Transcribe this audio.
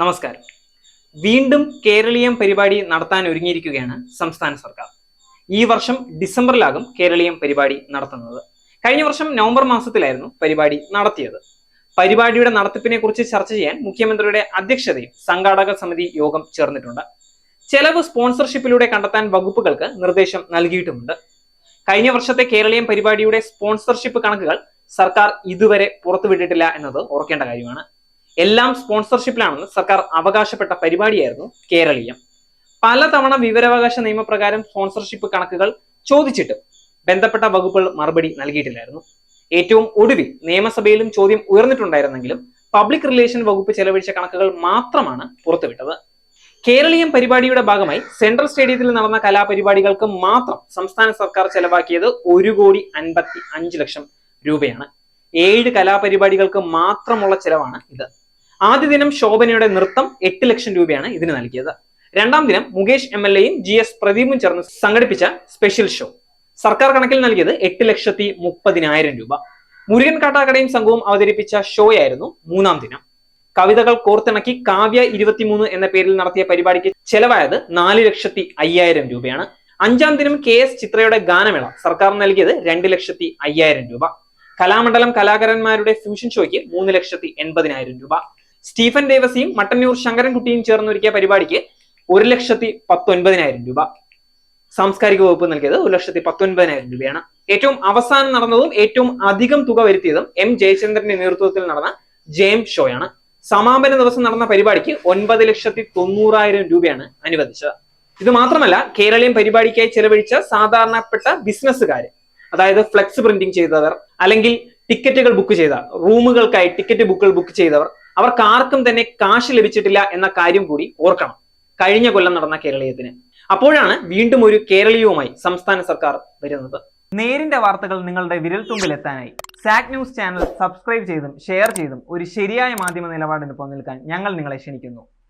നമസ്കാരം. വീണ്ടും കേരളീയം പരിപാടി നടത്താൻ ഒരുങ്ങിയിരിക്കുകയാണ് സംസ്ഥാന സർക്കാർ. ഈ വർഷം ഡിസംബറിലാകും കേരളീയം പരിപാടി നടത്തുന്നത്. കഴിഞ്ഞ വർഷം നവംബർ മാസത്തിലായിരുന്നു പരിപാടി നടത്തിയത്. പരിപാടിയുടെ നടത്തിപ്പിനെ കുറിച്ച് ചർച്ച ചെയ്യാൻ മുഖ്യമന്ത്രിയുടെ അധ്യക്ഷതയിൽ സംഘാടക സമിതി യോഗം ചേർന്നിട്ടുണ്ട്. ചെലവ് സ്പോൺസർഷിപ്പിലൂടെ കണ്ടെത്താൻ വകുപ്പുകൾക്ക് നിർദ്ദേശം നൽകിയിട്ടുമുണ്ട്. കഴിഞ്ഞ വർഷത്തെ കേരളീയം പരിപാടിയുടെ സ്പോൺസർഷിപ്പ് കണക്കുകൾ സർക്കാർ ഇതുവരെ പുറത്തുവിട്ടിട്ടില്ല എന്നത് ഓർക്കേണ്ട കാര്യമാണ്. എല്ലാം സ്പോൺസർഷിപ്പിലാണെന്ന് സർക്കാർ അവകാശപ്പെട്ട പരിപാടിയായിരുന്നു കേരളീയം. പലതവണ വിവരാവകാശ നിയമപ്രകാരം സ്പോൺസർഷിപ്പ് കണക്കുകൾ ചോദിച്ചിട്ട് ബന്ധപ്പെട്ട വകുപ്പുകൾ മറുപടി നൽകിയിട്ടില്ലായിരുന്നു. ഏറ്റവും ഒടുവിൽ നിയമസഭയിലും ചോദ്യം ഉയർന്നിട്ടുണ്ടായിരുന്നെങ്കിലും പബ്ലിക് റിലേഷൻ വകുപ്പ് ചെലവഴിച്ച കണക്കുകൾ മാത്രമാണ് പുറത്തുവിട്ടത്. കേരളീയം പരിപാടിയുടെ ഭാഗമായി സെൻട്രൽ സ്റ്റേഡിയത്തിൽ നടന്ന കലാപരിപാടികൾക്ക് മാത്രം സംസ്ഥാന സർക്കാർ ചെലവാക്കിയത് ഒരു കോടി അൻപത്തി അഞ്ച് ലക്ഷം രൂപയാണ്. ഏഴ് കലാപരിപാടികൾക്ക് മാത്രമുള്ള ചിലവാണ് ഇത്. ആദ്യ ദിനം ശോഭനയുടെ നൃത്തം എട്ട് ലക്ഷം രൂപയാണ് ഇതിന് നൽകിയത്. രണ്ടാം ദിനം മുകേഷ് എം എൽ എയും ജി എസ് പ്രദീപും ചേർന്ന് സംഘടിപ്പിച്ച സ്പെഷ്യൽ ഷോ. സർക്കാർ കണക്കിൽ നൽകിയത് എട്ട് ലക്ഷത്തി മുപ്പതിനായിരം രൂപ. മുരുകൻ കാട്ടാക്കടയും സംഘവും അവതരിപ്പിച്ച ഷോയായിരുന്നു മൂന്നാം ദിനം. കവിതകൾ കോർത്തിണക്കി കാവ്യ ഇരുപത്തിമൂന്ന് എന്ന പേരിൽ നടത്തിയ പരിപാടിക്ക് ചെലവായത് നാല് ലക്ഷത്തി അയ്യായിരം രൂപയാണ്. അഞ്ചാം ദിനം കെ എസ് ചിത്രയുടെ ഗാനമേള സർക്കാർ നൽകിയത് രണ്ട് ലക്ഷത്തി അയ്യായിരം രൂപ. കലാമണ്ഡലം കലാകാരന്മാരുടെ ഫ്യൂഷൻ ഷോയ്ക്ക് മൂന്ന് ലക്ഷത്തി എൺപതിനായിരം രൂപ. സ്റ്റീഫൻ ദേവസിയും മട്ടന്നൂർ ശങ്കരൻകുട്ടിയും ചേർന്നൊരുക്കിയ പരിപാടിക്ക് ഒരു ലക്ഷത്തി പത്തൊൻപതിനായിരം രൂപ. സാംസ്കാരിക വകുപ്പ് നൽകിയത് ഒരു ലക്ഷത്തി പത്തൊൻപതിനായിരം രൂപയാണ്. ഏറ്റവും അവസാനം നടന്നതും ഏറ്റവും അധികം തുക വരുത്തിയതും എം ജയചന്ദ്രന്റെ നേതൃത്വത്തിൽ നടന്ന ജെയിം ഷോയാണ്. സമാപന ദിവസം നടന്ന പരിപാടിക്ക് ഒൻപത് ലക്ഷത്തി തൊണ്ണൂറായിരം രൂപയാണ് അനുവദിച്ചത്. ഇത് മാത്രമല്ല കേരളീയം പരിപാടിക്കായി ചെലവഴിച്ച സാധാരണപ്പെട്ട ബിസിനസ്സുകാര് അതായത് ഫ്ലെക്സ് പ്രിന്റിംഗ് ചെയ്തവർ അല്ലെങ്കിൽ ടിക്കറ്റുകൾ ബുക്ക് ചെയ്ത റൂമുകൾക്കായി ടിക്കറ്റ് ബുക്കുകൾ ബുക്ക് ചെയ്തവർ അവർക്ക് ആർക്കും തന്നെ കാശ് ലഭിച്ചിട്ടില്ല എന്ന കാര്യം കൂടി ഓർക്കണം. കഴിഞ്ഞ കൊല്ലം നടന്ന കേരളീയത്തിന്. അപ്പോഴാണ് വീണ്ടും ഒരു കേരളീയവുമായി സംസ്ഥാന സർക്കാർ വരുന്നത്. നേരിന്റെ വാർത്തകൾ നിങ്ങളുടെ വിരൽത്തുമ്പിൽ എത്താനായി സാക് ന്യൂസ് ചാനൽ സബ്സ്ക്രൈബ് ചെയ്തും ഷെയർ ചെയ്തും ഒരു ശരിയായ മാധ്യമ നിലപാടിന് പോകാൻ ഞങ്ങൾ നിങ്ങളെ ക്ഷണിക്കുന്നു.